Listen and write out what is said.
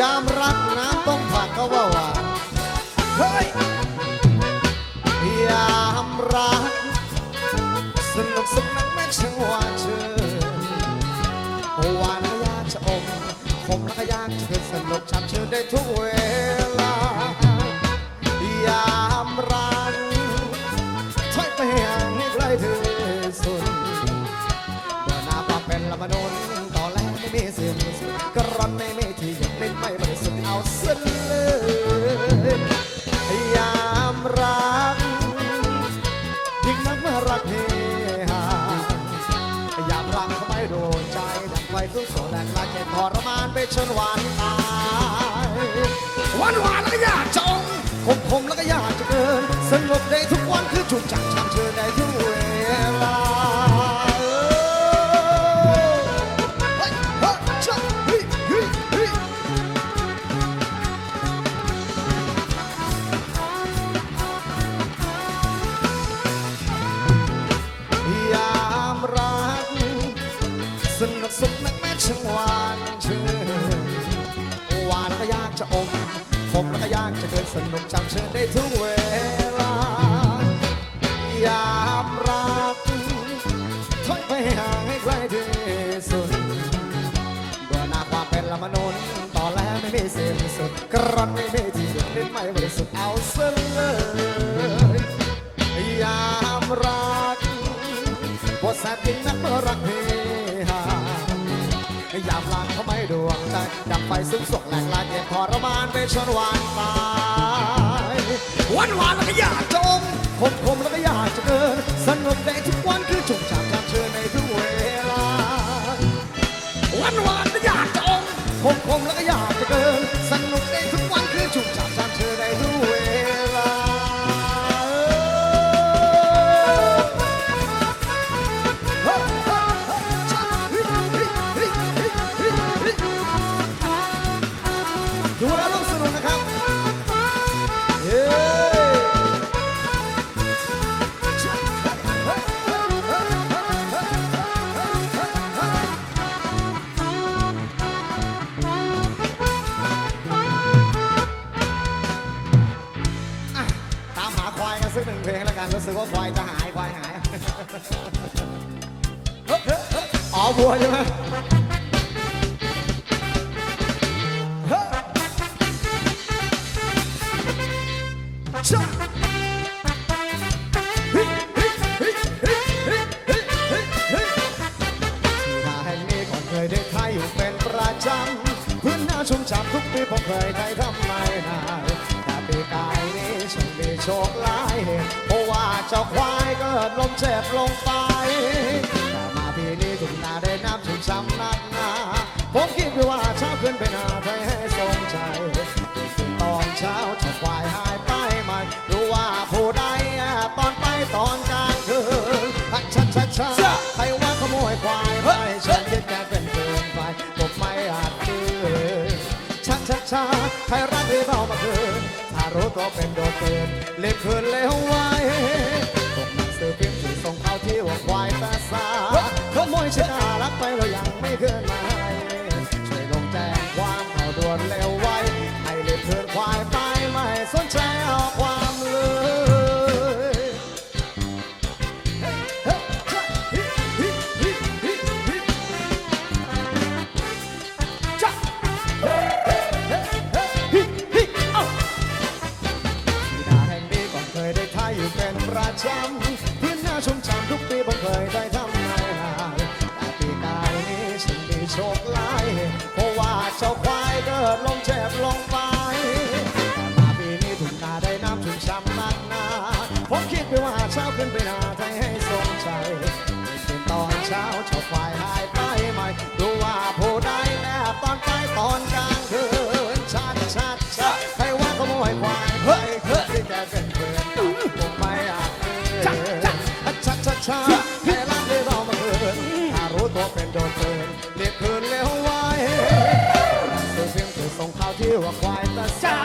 ยามรักน้ำต้มผักก็ว่าหวานเฮ้ยยามรัก สนุกสนานแม่ช่างหวานชื่นหวานก็ยากจะอมขมแล้วก็ยากเธอสนุกชับเชื่อได้ทุกเว ทุกโสแรงลาเจ็บทรมานไปจนหวานตายหวานหวานแล้วก็ยากจงคมคมแล้วก็ยากจะเกินสนุกได้ทุกวันคือจุกจัก ช่างหวานชื่นหวานก็ยากจะอมขมแล้วก็ยากจะเกินสนุกจำเชิญได้ทุกเวลายามรักถอยไปห่างให้ไกลที่สุดเบื่อหน้าความเป็นละมนุษย์ต่อแล้วไม่มีสิ้นสุด กระร่อนไม่มีที่หยุดลิ้นไม่บริสุทธิ์เอาซะเลยยามรักบทแสบจริงนักรักเฮฮา ยามรักเขาไม่ดวงใจดับไฟสูงส่งแหลกลาเย็นทรมานไปชนวานตายวันวานแล้วก็อยากจมคมคมแล้วก็อยากจะเกิน สนุกได้ทุกวันคือจุกจับจำเชิญในทุกเวลา วันวานก็อยากจมคมคมแล้วก็อยาก รู้สึกว่าควายจะหายควายหายอ๋อบัวใช่ไหมเคยได้ไทยอยู่เป็นประจำพื้นหน้าชุ่มฉ่ำทุกปีผมเคยได้ทำไมนาายเกิดลมเจ็บลงไปแต่มาปีนี้ทุ่งนาได้น้ำชุ่มฉ่ำนักหนาผมคิดว่าเช้าขึ้นไปนาใครให้สมใจตอนเช้าเจ้าควายหายไปไหมรู้ว่าผู้ใดตอนไปตอนกลางคืนชัดชัดชัดชัดใครว่าขโมยควายไปฉันคิดแกเป็นเกินไปผมไม่อาจคืนชัดชัดชัดใครรักหรือเบามาคืนถ้ารู้ตัวเป็นโดนเตือนเล็บคืนเร็วไว้ Why? a. ชุ่มฉ่ำทุกปีผมเคยได้ทำนายนแต่ปีกายนี้ฉันมีโชคร้ายเพราะว่าเจ้าควายเกิดลงเจ็บลงไปแต่มาปีนี้ทุ่งนาได้น้ำชุ่มฉ่ำนักนาผมคิดไปว่าเช้าขึ้นไปนาไทยให้สงใจเป็นตอนเช้าเจ้าควายหาย ชัดชัดชัดให้รักได้เรามาเกินถ้ารู้ตัวเป็นโดนเตือนเรียกคืนเร็วไว้สื่อเสียงส่งข่าวที่ว่าควายตาซา